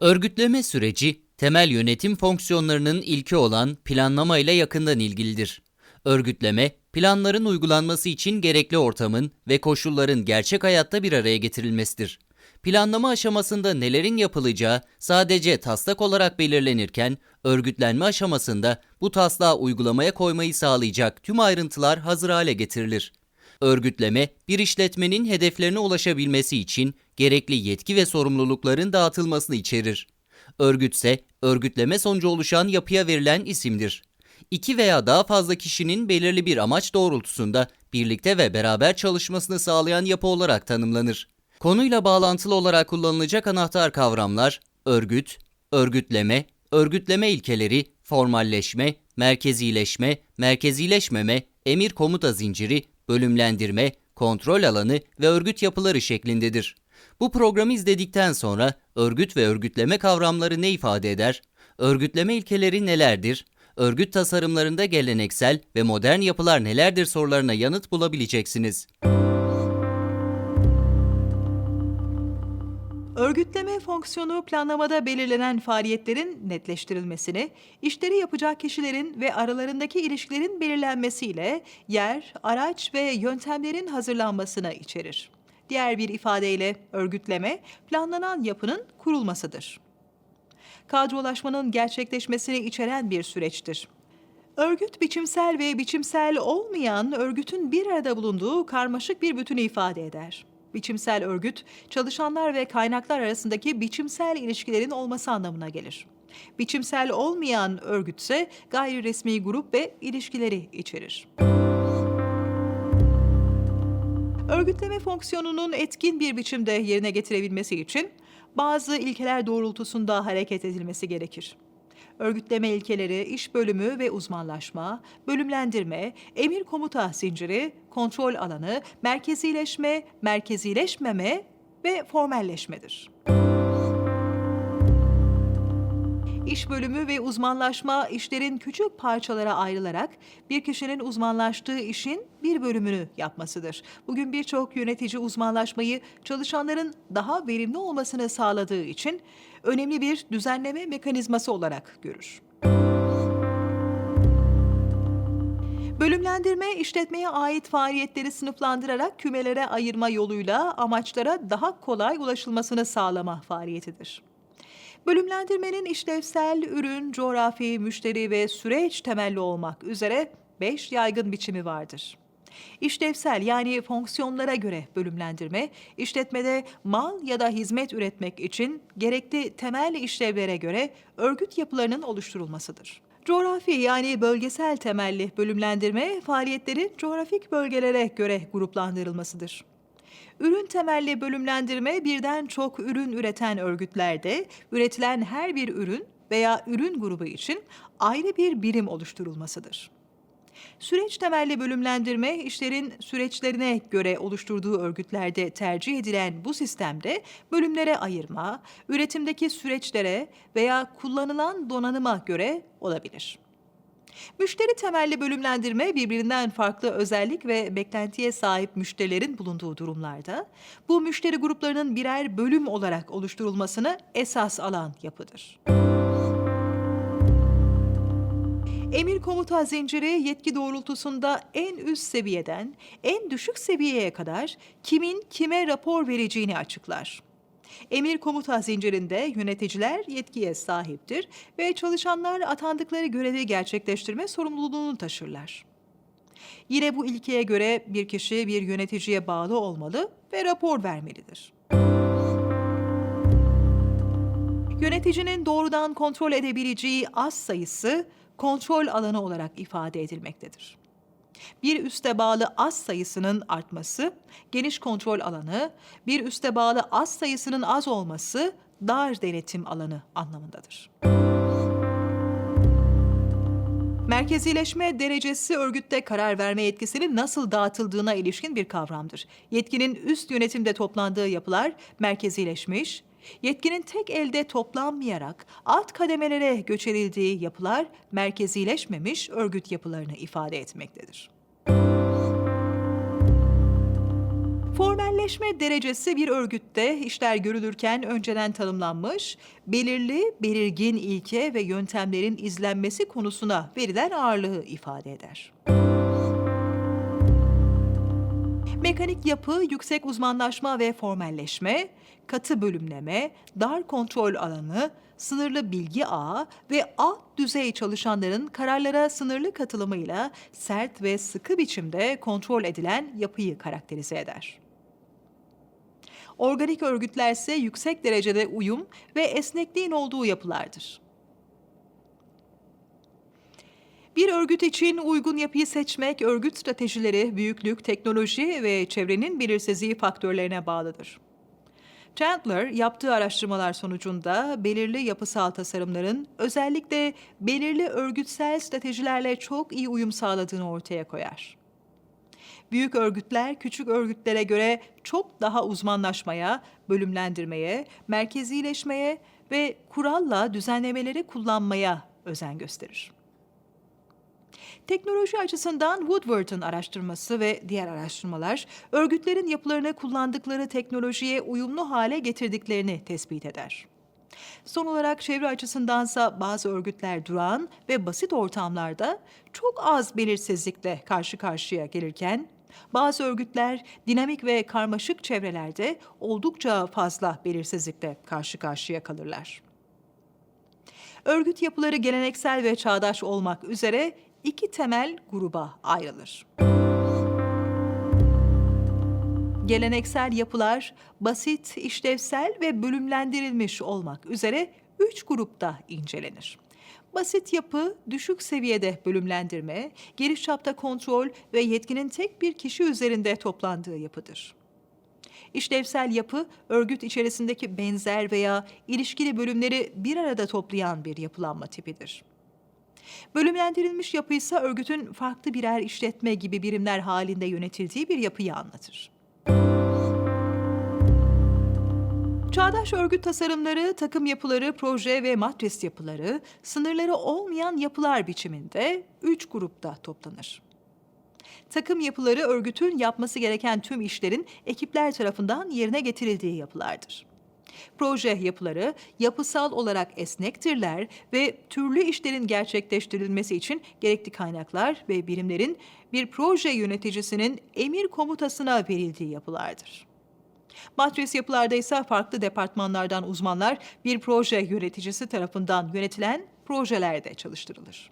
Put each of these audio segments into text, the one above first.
Örgütleme süreci, temel yönetim fonksiyonlarının ilki olan planlama ile yakından ilgilidir. Örgütleme, planların uygulanması için gerekli ortamın ve koşulların gerçek hayatta bir araya getirilmesidir. Planlama aşamasında nelerin yapılacağı sadece taslak olarak belirlenirken, örgütlenme aşamasında bu taslağı uygulamaya koymayı sağlayacak tüm ayrıntılar hazır hale getirilir. Örgütleme, bir işletmenin hedeflerine ulaşabilmesi için gerekli yetki ve sorumlulukların dağıtılmasını içerir. Örgütse, örgütleme sonucu oluşan yapıya verilen isimdir. İki veya daha fazla kişinin belirli bir amaç doğrultusunda birlikte ve beraber çalışmasını sağlayan yapı olarak tanımlanır. Konuyla bağlantılı olarak kullanılacak anahtar kavramlar, örgüt, örgütleme, örgütleme ilkeleri, formalleşme, merkezileşme, merkezileşmeme, emir komuta zinciri, bölümlendirme, kontrol alanı ve örgüt yapıları şeklindedir. Bu programı izledikten sonra örgüt ve örgütleme kavramları ne ifade eder? Örgütleme ilkeleri nelerdir? Örgüt tasarımlarında geleneksel ve modern yapılar nelerdir sorularına yanıt bulabileceksiniz. Örgütleme fonksiyonu planlamada belirlenen faaliyetlerin netleştirilmesini, işleri yapacak kişilerin ve aralarındaki ilişkilerin belirlenmesiyle yer, araç ve yöntemlerin hazırlanmasını içerir. Diğer bir ifadeyle örgütleme, planlanan yapının kurulmasıdır. Kadrolaşmanın gerçekleşmesini içeren bir süreçtir. Örgüt biçimsel ve biçimsel olmayan örgütün bir arada bulunduğu karmaşık bir bütünü ifade eder. Biçimsel örgüt, çalışanlar ve kaynaklar arasındaki biçimsel ilişkilerin olması anlamına gelir. Biçimsel olmayan örgüt ise gayri resmi grup ve ilişkileri içerir. Örgütleme fonksiyonunun etkin bir biçimde yerine getirebilmesi için bazı ilkeler doğrultusunda hareket edilmesi gerekir. Örgütleme ilkeleri iş bölümü ve uzmanlaşma, bölümlendirme, emir komuta zinciri, kontrol alanı, merkezileşme, merkezileşmeme ve formelleşmedir. İş bölümü ve uzmanlaşma işlerin küçük parçalara ayrılarak bir kişinin uzmanlaştığı işin bir bölümünü yapmasıdır. Bugün birçok yönetici uzmanlaşmayı çalışanların daha verimli olmasını sağladığı için önemli bir düzenleme mekanizması olarak görür. Bölümlendirme, işletmeye ait faaliyetleri sınıflandırarak kümelere ayırma yoluyla amaçlara daha kolay ulaşılmasını sağlama faaliyetidir. Bölümlendirmenin işlevsel, ürün, coğrafi, müşteri ve süreç temelli olmak üzere beş yaygın biçimi vardır. İşlevsel yani fonksiyonlara göre bölümlendirme, işletmede mal ya da hizmet üretmek için gerekli temel işlevlere göre örgüt yapılarının oluşturulmasıdır. Coğrafi yani bölgesel temelli bölümlendirme, faaliyetlerin coğrafik bölgelere göre gruplandırılmasıdır. Ürün temelli bölümlendirme birden çok ürün üreten örgütlerde üretilen her bir ürün veya ürün grubu için ayrı bir birim oluşturulmasıdır. Süreç temelli bölümlendirme işlerin süreçlerine göre oluşturduğu örgütlerde tercih edilen bu sistemde bölümlere ayırma, üretimdeki süreçlere veya kullanılan donanıma göre olabilir. Müşteri temelli bölümlendirme birbirinden farklı özellik ve beklentiye sahip müşterilerin bulunduğu durumlarda bu müşteri gruplarının birer bölüm olarak oluşturulmasını esas alan yapıdır. Emir komuta zinciri yetki doğrultusunda en üst seviyeden en düşük seviyeye kadar kimin kime rapor vereceğini açıklar. Emir komuta zincirinde yöneticiler yetkiye sahiptir ve çalışanlar atandıkları görevi gerçekleştirme sorumluluğunu taşırlar. Yine bu ilkeye göre bir kişi bir yöneticiye bağlı olmalı ve rapor vermelidir. Yöneticinin doğrudan kontrol edebileceği az sayısı kontrol alanı olarak ifade edilmektedir. Bir üste bağlı az sayısının artması, geniş kontrol alanı, bir üste bağlı az sayısının az olması, dar denetim alanı anlamındadır. Merkezileşme derecesi örgütte karar verme yetkisinin nasıl dağıtıldığına ilişkin bir kavramdır. Yetkinin üst yönetimde toplandığı yapılar merkezileşmiş, yetkinin tek elde toplanmayarak alt kademelere göçerildiği yapılar merkezileşmemiş örgüt yapılarını ifade etmektedir. Formelleşme derecesi bir örgütte işler görülürken önceden tanımlanmış, belirli, belirgin ilke ve yöntemlerin izlenmesi konusuna verilen ağırlığı ifade eder. Mekanik yapı, yüksek uzmanlaşma ve formelleşme, katı bölümleme, dar kontrol alanı, sınırlı bilgi ağı ve alt düzey çalışanların kararlara sınırlı katılımıyla sert ve sıkı biçimde kontrol edilen yapıyı karakterize eder. Organik örgütler ise yüksek derecede uyum ve esnekliğin olduğu yapılardır. Bir örgüt için uygun yapıyı seçmek, örgüt stratejileri, büyüklük, teknoloji ve çevrenin belirsizliği faktörlerine bağlıdır. Chandler yaptığı araştırmalar sonucunda belirli yapısal tasarımların özellikle belirli örgütsel stratejilerle çok iyi uyum sağladığını ortaya koyar. Büyük örgütler küçük örgütlere göre çok daha uzmanlaşmaya, bölümlendirmeye, merkezileşmeye ve kuralla düzenlemeleri kullanmaya özen gösterir. Teknoloji açısından Woodward'ın araştırması ve diğer araştırmalar örgütlerin yapılarını kullandıkları teknolojiye uyumlu hale getirdiklerini tespit eder. Son olarak çevre açısındansa bazı örgütler durağan ve basit ortamlarda çok az belirsizlikle karşı karşıya gelirken bazı örgütler dinamik ve karmaşık çevrelerde oldukça fazla belirsizlikle karşı karşıya kalırlar. Örgüt yapıları geleneksel ve çağdaş olmak üzere iki temel gruba ayrılır. Geleneksel yapılar basit, işlevsel ve bölümlendirilmiş olmak üzere üç grupta incelenir. Basit yapı, düşük seviyede bölümlendirme, geniş çapta kontrol ve yetkinin tek bir kişi üzerinde toplandığı yapıdır. İşlevsel yapı, örgüt içerisindeki benzer veya ilişkili bölümleri bir arada toplayan bir yapılanma tipidir. Bölümlendirilmiş yapı ise örgütün farklı birer işletme gibi birimler halinde yönetildiği bir yapıyı anlatır. Çağdaş örgüt tasarımları, takım yapıları, proje ve matris yapıları, sınırları olmayan yapılar biçiminde üç grupta toplanır. Takım yapıları örgütün yapması gereken tüm işlerin ekipler tarafından yerine getirildiği yapılardır. Proje yapıları yapısal olarak esnektirler ve türlü işlerin gerçekleştirilmesi için gerekli kaynaklar ve birimlerin bir proje yöneticisinin emir komutasına verildiği yapılardır. Matris yapılarda ise farklı departmanlardan uzmanlar bir proje yöneticisi tarafından yönetilen projelerde çalıştırılır.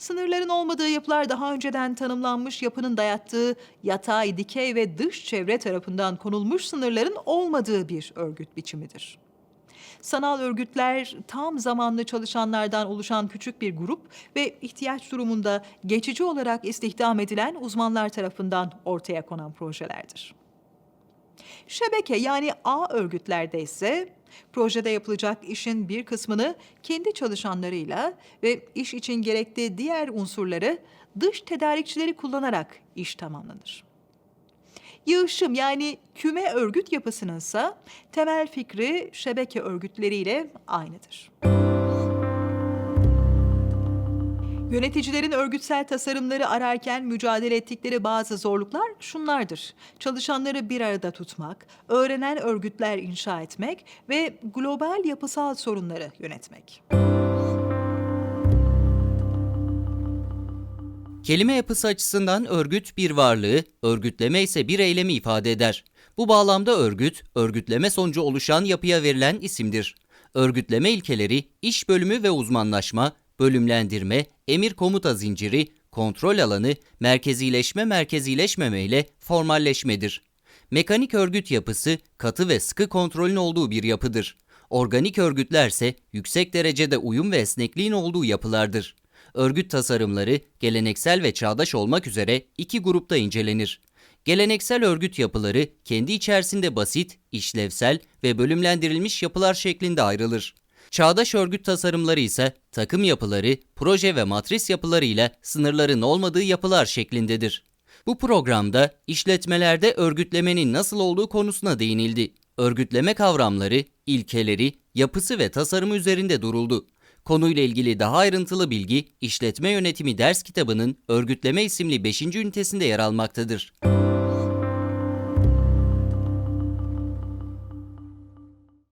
Sınırların olmadığı yapılar daha önceden tanımlanmış yapının dayattığı yatay, dikey ve dış çevre tarafından konulmuş sınırların olmadığı bir örgüt biçimidir. Sanal örgütler tam zamanlı çalışanlardan oluşan küçük bir grup ve ihtiyaç durumunda geçici olarak istihdam edilen uzmanlar tarafından ortaya konan projelerdir. Şebeke yani ağ örgütlerde ise projede yapılacak işin bir kısmını kendi çalışanlarıyla ve iş için gerekli diğer unsurları dış tedarikçileri kullanarak iş tamamlanır. Yığışım yani küme örgüt yapısının ise temel fikri şebeke örgütleriyle aynıdır. Yöneticilerin örgütsel tasarımları ararken mücadele ettikleri bazı zorluklar şunlardır. Çalışanları bir arada tutmak, öğrenen örgütler inşa etmek ve global yapısal sorunları yönetmek. Kelime yapısı açısından örgüt bir varlığı, örgütleme ise bir eylemi ifade eder. Bu bağlamda örgüt, örgütleme sonucu oluşan yapıya verilen isimdir. Örgütleme ilkeleri, iş bölümü ve uzmanlaşma, bölümlendirme, emir komuta zinciri, kontrol alanı, merkezileşme merkezileşmeme ile formalleşmedir. Mekanik örgüt yapısı katı ve sıkı kontrolün olduğu bir yapıdır. Organik örgütlerse yüksek derecede uyum ve esnekliğin olduğu yapılardır. Örgüt tasarımları geleneksel ve çağdaş olmak üzere iki grupta incelenir. Geleneksel örgüt yapıları kendi içerisinde basit, işlevsel ve bölümlendirilmiş yapılar şeklinde ayrılır. Çağdaş örgüt tasarımları ise takım yapıları, proje ve matris yapıları ile sınırların olmadığı yapılar şeklindedir. Bu programda işletmelerde örgütlemenin nasıl olduğu konusuna değinildi. Örgütleme kavramları, ilkeleri, yapısı ve tasarımı üzerinde duruldu. Konuyla ilgili daha ayrıntılı bilgi İşletme Yönetimi ders kitabının Örgütleme isimli 5. ünitesinde yer almaktadır.